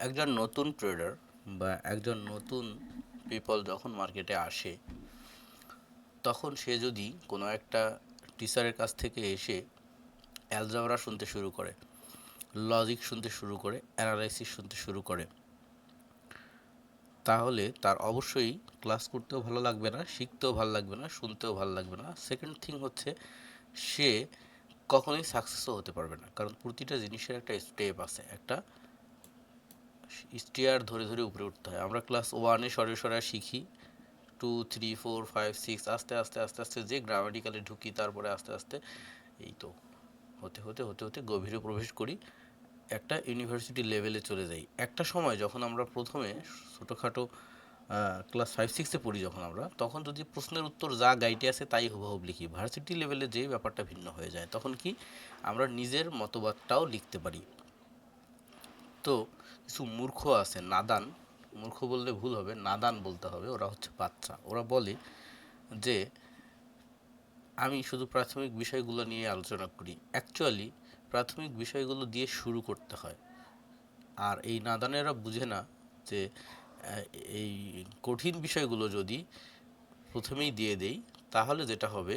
একজন নতুন ট্রেডার বা একজন নতুন পিপল যখন মার্কেটে আসে, তখন সে যদি কোনো একটা টিচারের কাছ থেকে এসে অ্যালজাবরা শুনতে শুরু করে লজিক শুনতে শুরু করে অ্যানালাইসিস শুনতে শুরু করে, তাহলে তার অবশ্যই ক্লাস করতেও ভালো লাগবে না, শিখতেও ভালো লাগবে না, শুনতেও ভালো লাগবে না। সেকেন্ড থিং হচ্ছে সে কখনোই সাকসেসও হতে পারবে না। কারণ প্রতিটা জিনিসের একটা স্টেপ আছে, একটা স্টিয়ার ধরে ধরে উপরে উঠতে হয়। আমরা ক্লাস ওয়ানে সরে সরে শিখি। Two three four five six আস্তে আস্তে আস্তে আস্তে যে গ্রামাটিক্যালে ঢুকি তারপরে আস্তে আস্তে এই তো হতে হতে হতে হতে গভীরে প্রবেশ করি। একটা ইউনিভার্সিটি লেভেলে চলে যাই। একটা সময় যখন আমরা প্রথমে ছোটোখাটো ক্লাস ফাইভ সিক্সে পড়ি যখন আমরা, তখন যদি প্রশ্নের উত্তর যা গাইডে আছে তাই হুবহুব লিখি। ভার্সিটি লেভেলে যে ব্যাপারটা ভিন্ন হয়ে যায়, তখন কি আমরা নিজের মতবাদটাও লিখতে পারি। কিছু মূর্খ আছে, নাদান। মূর্খ বললে ভুল হবে, নাদান বলতে হবে, ওরা হচ্ছে বাচ্চা। ওরা বলে যে, আমি শুধু প্রাথমিক বিষয়গুলো নিয়ে আলোচনা করি। অ্যাকচুয়ালি প্রাথমিক বিষয়গুলো দিয়ে শুরু করতে হয়। আর এই নাদানেরা বুঝে না যে এই কঠিন বিষয়গুলো যদি প্রথমেই দিয়ে দেই, তাহলে যেটা হবে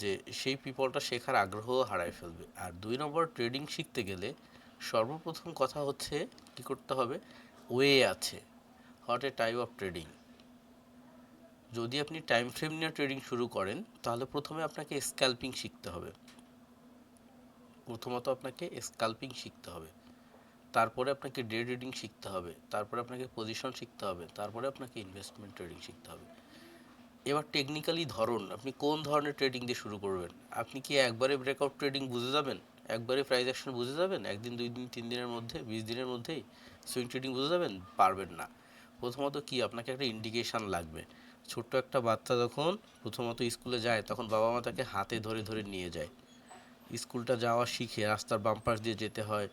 যে, সেই পিপলটা শেখার আগ্রহ হারায় ফেলবে। আর দুই নম্বর ট্রেডিং শিখতে গেলে সর্বপ্রথম কথা হচ্ছে কি করতে হবে? ওয়ে আছে। What a type of trading যদি আপনি টাইম ফ্রেম নিয়ে ট্রেডিং শুরু করেন, তাহলে প্রথমে আপনাকে স্ক্যাল্পিং শিখতে হবে। প্রথমত আপনাকে স্ক্যাল্পিং শিখতে হবে। তারপরে আপনাকে ডে ট্রেডিং শিখতে হবে। তারপরে আপনাকে পজিশন শিখতে হবে। তারপরে আপনাকে ইনভেস্টমেন্ট ট্রেডিং শিখতে হবে। এবার টেকনিক্যালি ধরুন, আপনি কোন ধরনের ট্রেডিং দিয়ে শুরু করবেন? আপনি কি একবারে ব্রেকআউট ট্রেডিং বুঝে যাবেন? একবারে প্রাইস অ্যাকশন বুঝে যাবেন, একদিন, দুই দিন, তিন দিনের মধ্যে, বিশ দিনের মধ্যেই সুইং ট্রেডিং বুঝে যাবেন, পারবেন না। প্রথমত কি, আপনাকে একটা ইন্ডিকেশান লাগবে। ছোট্ট একটা বাচ্চা যখন প্রথমত স্কুলে যায়, তখন বাবা মা তাকে হাতে ধরে ধরে নিয়ে যায়। স্কুলটা যাওয়া শিখে রাস্তার বাম পাশ দিয়ে যেতে হয়,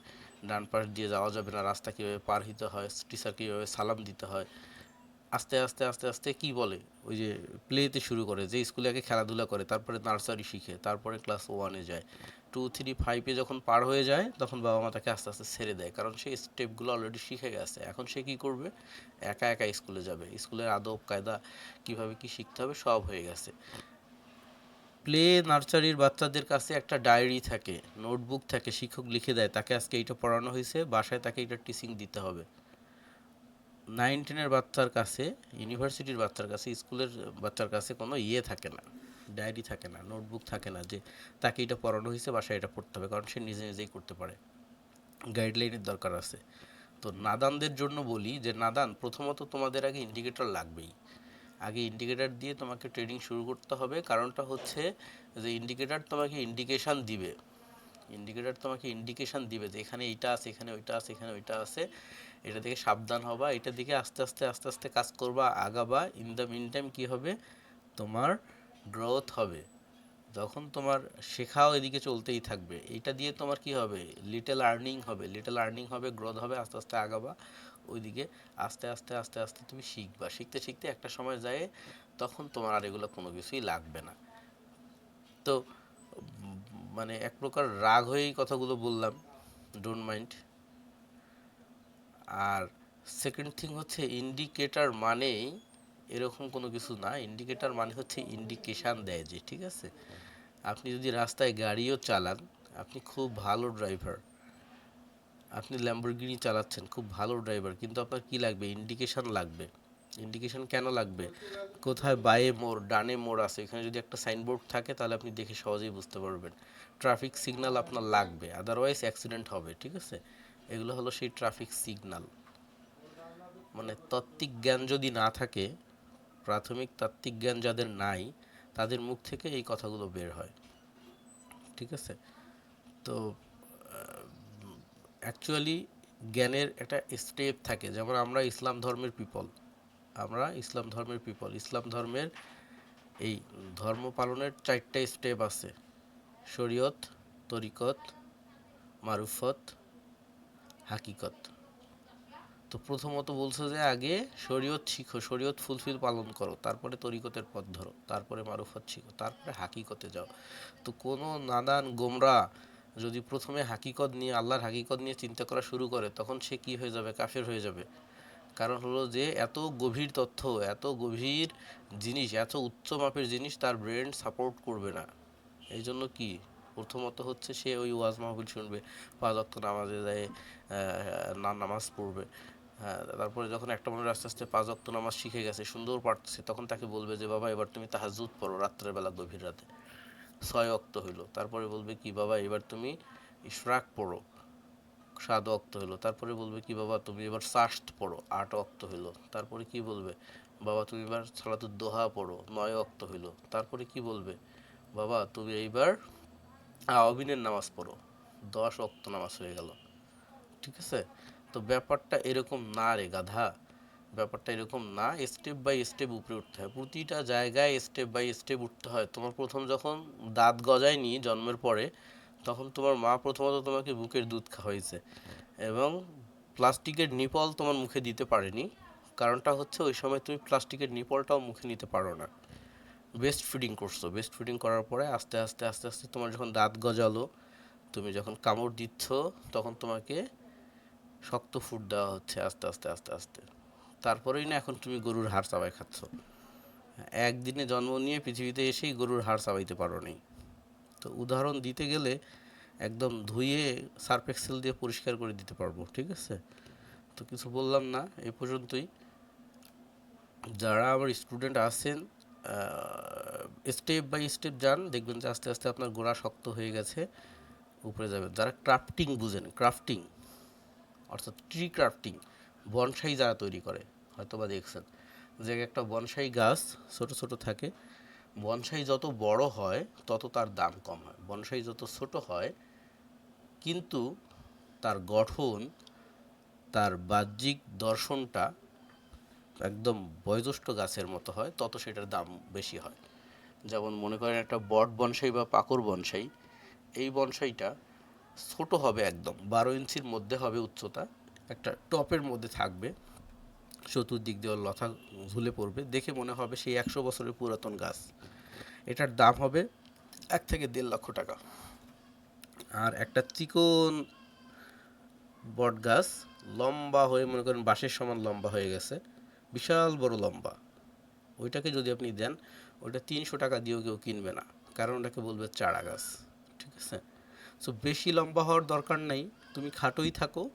ডান পাশ দিয়ে যাওয়া যাবে না, রাস্তা কীভাবে পার হতে হয় টিচার কীভাবে সালাম দিতে হয়। আস্তে আস্তে আস্তে আস্তে কি বলে? ওই যে প্লেতে শুরু করে, যে স্কুলে আগে খেলাধুলা করে, তারপরে নার্সারি শিখে, তারপরে ক্লাস ওয়ানে যায়। টু থ্রি ফাইভে যখন পার হয়ে যায়, তখন বাবা মা তাকে আস্তে আস্তে ছেড়ে দেয়। কারণ সেই স্টেপগুলো অলরেডি শিখে গেছে। এখন সে কী করবে? একা একা স্কুলে যাবে। স্কুলের আদব, কায়দা, কীভাবে কি শিখতে হবে সব হয়ে গেছে। প্লে নার্সারির বাচ্চাদের কাছে একটা ডায়েরি থাকে নোটবুক থাকে, শিক্ষক লিখে দেয়, তাকে আজকে এইটা পড়ানো হয়েছে, বাসায় তাকে এটা টিচিং দিতে হবে। নাইন টেনের বাচ্চার কাছে ইউনিভার্সিটির বাচ্চার কাছে স্কুলের বাচ্চার কাছে কোনো ইয়ে থাকে না। ডায়েরি থাকে না নোটবুক থাকে না যে তাকে এটা পড়ানো হয়েছে, বাসায় এটা পড়তে হবে, কারণ সে নিজে নিজেই করতে পারে। গাইডলাইনের দরকার আছে। তো নাদানদের জন্য বলি যে, নাদান, প্রথমত তোমাদের আগে ইন্ডিকেটর লাগবেই। আগে ইন্ডিকেটর দিয়ে তোমাকে ট্রেডিং শুরু করতে হবে। কারণটা হচ্ছে যে ইন্ডিকেটর তোমাকে ইন্ডিকেশান দিবে। ইন্ডিকেটর তোমাকে ইন্ডিকেশান দিবে যে এখানে এইটা আছে, এখানে ওইটা আছে, এখানে ওইটা আছে। এটা থেকে সাবধান হবা। এটা দিকে আস্তে আস্তে আস্তে আস্তে কাজ করবা, আগাবা। ইন দ্য মিন টাইম কী হবে? তোমার গ্রোথ হবে, যখন তোমার শেখাও এদিকে চলতেই থাকবে। এইটা দিয়ে তোমার কি হবে? লিটল আর্নিং হবে। লিটল আর্নিং হবে গ্রোথ হবে, আস্তে আস্তে আগাবা। ওইদিকে আস্তে আস্তে আস্তে আস্তে তুমি শিখবা। শিখতে শিখতে একটা সময় যায়, তখন তোমার আর এগুলো কোনো কিছুই লাগবে না। তো মানে এক প্রকার রাগ হয়েই কথাগুলো বললাম ডোন্ট মাইন্ড আর সেকেন্ড থিং হচ্ছে ইন্ডিকেটর মানেই এরকম কোনো কিছু না ইন্ডিকেটর মানে হচ্ছে ইন্ডিকেশান দেয় যে, ঠিক আছে? আপনি যদি রাস্তায় গাড়িও চালান, আপনি খুব ভালো ড্রাইভার আপনি ল্যাম্বরগিনি চালাচ্ছেন, খুব ভালো ড্রাইভার কিন্তু আপনার কি লাগবে? ইন্ডিকেশন লাগবে। ইন্ডিকেশন কেন লাগবে? কোথায় বায়ে মোড়, ডানে মোড় আছে, এখানে যদি একটা সাইনবোর্ড থাকে, তাহলে আপনি দেখে সহজেই বুঝতে পারবেন। ট্রাফিক সিগনাল আপনার লাগবে আদারওয়াইজ অ্যাক্সিডেন্ট হবে, ঠিক আছে? এগুলো হলো সেই ট্রাফিক সিগনাল মানে তাত্ত্বিক জ্ঞান যদি না থাকে প্রাথমিক তাত্ত্বিক জ্ঞান যাদের নাই, তাদের মুখ থেকে এই কথাগুলো বের হয়। ঠিক আছে? তো অ্যাকচুয়ালি জ্ঞানের একটা স্টেপ থাকে। যেমন আমরা ইসলাম ধর্মের পিপল আমরা ইসলাম ধর্মের পিপল ইসলাম ধর্মের এই ধর্ম পালনের চারটা স্টেপ আছে। শরীয়ত, তরিকত, মারুফত, হাকিকত। তো প্রথমত বলছে যে আগে শরীয়ত শিখো, শরীয়ত ফুলফিল পালন করো, তারপরে তরিকতের পথ ধরো, তারপরে মারুফত শিখো, তারপরে হাকিকতে যাও। তো কোনো নাদান গোমরা যদি প্রথমে হাকিকত নিয়ে, আল্লাহর হাকিকত নিয়ে চিন্তা করা শুরু করে, তখন সে কি হয়ে যাবে? কাফের হয়ে যাবে। কারণ হলো যে এত গভীর তথ্য, এত গভীর জিনিস, এত উচ্চ মাপের জিনিস তার ব্রেন সাপোর্ট করবে না। এই জন্য কি? প্রথমত হচ্ছে সে ওই ওয়াজ মাহফিল শুনবে, পাঁচ অক্ত নামাজে যায় না নামাজ পড়বে। হ্যাঁ তারপরে যখন একটা মানুষ আস্তে আস্তে পাঁচ অক্ত নামাজ শিখে গেছে, সুন্দর পারতেছে, তখন তাকে বলবে যে, বাবা, এবার তুমি তাহাজুদ পড়ো রাত্রের বেলা গভীর রাতে। ছয় অক্ত হইল। তারপরে বলবে কি, বাবা, এবার তুমি ইশরাক পড়ো। সাত অক্ত হইল। তারপরে বলবে কি, বাবা, তুমি এবার সাস্ট পড়ো। আট অক্ত হইল। তারপরে কি বলবে, বাবা, তুমি এবার সালাতুর দোহা পড়ো। নয় অক্ত হইল। তারপরে কি বলবে, বাবা, তুমি এইবার আওয়াবিনের নামাজ পড়ো। দশ অক্ত নামাজ হয়ে গেল। ঠিক আছে? তো ব্যাপারটা এরকম না রে গাধা। ব্যাপারটা এরকম না স্টেপ বাই স্টেপ উপরে উঠতে হয়। প্রতিটা জায়গায় স্টেপ বাই স্টেপ উঠতে হয়। তোমার প্রথম যখন দাঁত গজায়নি জন্মের পরে, তখন তোমার মা প্রথমত তোমাকে বুকের দুধ খাওয়াইছে। এবং প্লাস্টিকের নিপল তোমার মুখে দিতে পারেনি। কারণটা হচ্ছে ওই সময় তুমি প্লাস্টিকের নিপলটাও মুখে নিতে পারো না। বেস্ট ফিডিং করছ। বেস্ট ফিডিং করার পরে আস্তে আস্তে আস্তে আস্তে তোমার যখন দাঁত গজালো, তুমি যখন কামড় দিচ্ছ, তখন তোমাকে শক্ত ফুড দেওয়া হচ্ছে আস্তে আস্তে আস্তে আস্তে। তারপরেই না এখন তুমি গরুর হাড় চাবাই খাচ্ছ। একদিনে জন্ম নিয়ে পৃথিবীতে এসেই গরুর হাড় চাবাইতে পারো নি। তো উদাহরণ দিতে গেলে একদম ধুয়ে সার্ফ এক্সেল দিয়ে পরিষ্কার করে দিতে পারব, ঠিক আছে? তো কিছু বললাম না, এ পর্যন্তই। যারা আমার স্টুডেন্ট আছেন স্টেপ বাই স্টেপ যান, দেখবেন যে আস্তে আস্তে আপনার গোড়া শক্ত হয়ে গেছে, উপরে যাবেন। যারা ক্রাফটিং বুঝেন ক্রাফটিং অর্থাৎ ট্রি ক্রাফটিং বনসাই যারা তৈরি করে হয়তো বা দেখছেন, যে একটা বনসাই গাছ ছোট ছোট থাকে বনসাই যত বড় হয়, তত তার দাম কম হয়। বনসাই যত ছোট হয়, কিন্তু তার গঠন, তার বাহ্যিক দর্শনটা একদম বয়োজ্যেষ্ঠ গাছের মতো হয়, তত সেটার দাম বেশি হয়। যেমন মনে করেন একটা বট বনসাই বা পাকর বনসাই এই বনসাইটা ছোট হবে একদম, বারো ইঞ্চির মধ্যে হবে উচ্চতা, একটা টপের মধ্যে থাকবে, চতুর্দিক দিয়ে লতা ঝুলে পড়বে, দেখে মনে হবে সেই একশো বছরের পুরাতন গাছ। এটার দাম হবে এক থেকে দেড় লক্ষ টাকা। আর একটা চিকন বট গাছ, লম্বা হয়ে মনে করেন বাঁশের সমান লম্বা হয়ে গেছে, বিশাল বড় লম্বা। ওইটাকে যদি আপনি দেন, ওইটা তিনশো টাকা দিয়েও কেউ কিনবে না, কারণ ওটাকে বলবে চারা গাছ, ঠিক আছে? সো বেশি লম্বা হওয়ার দরকার নেই। তুমি খাটোই থাকো।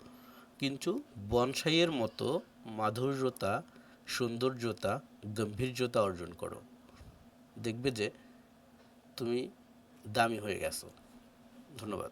কিন্তু বনসাইয়ের মতো মাধুর্যতা, সৌন্দর্যতা, গম্ভীর্যতা অর্জন করো। দেখবে যে তুমি দামি হয়ে গেছো। ধন্যবাদ।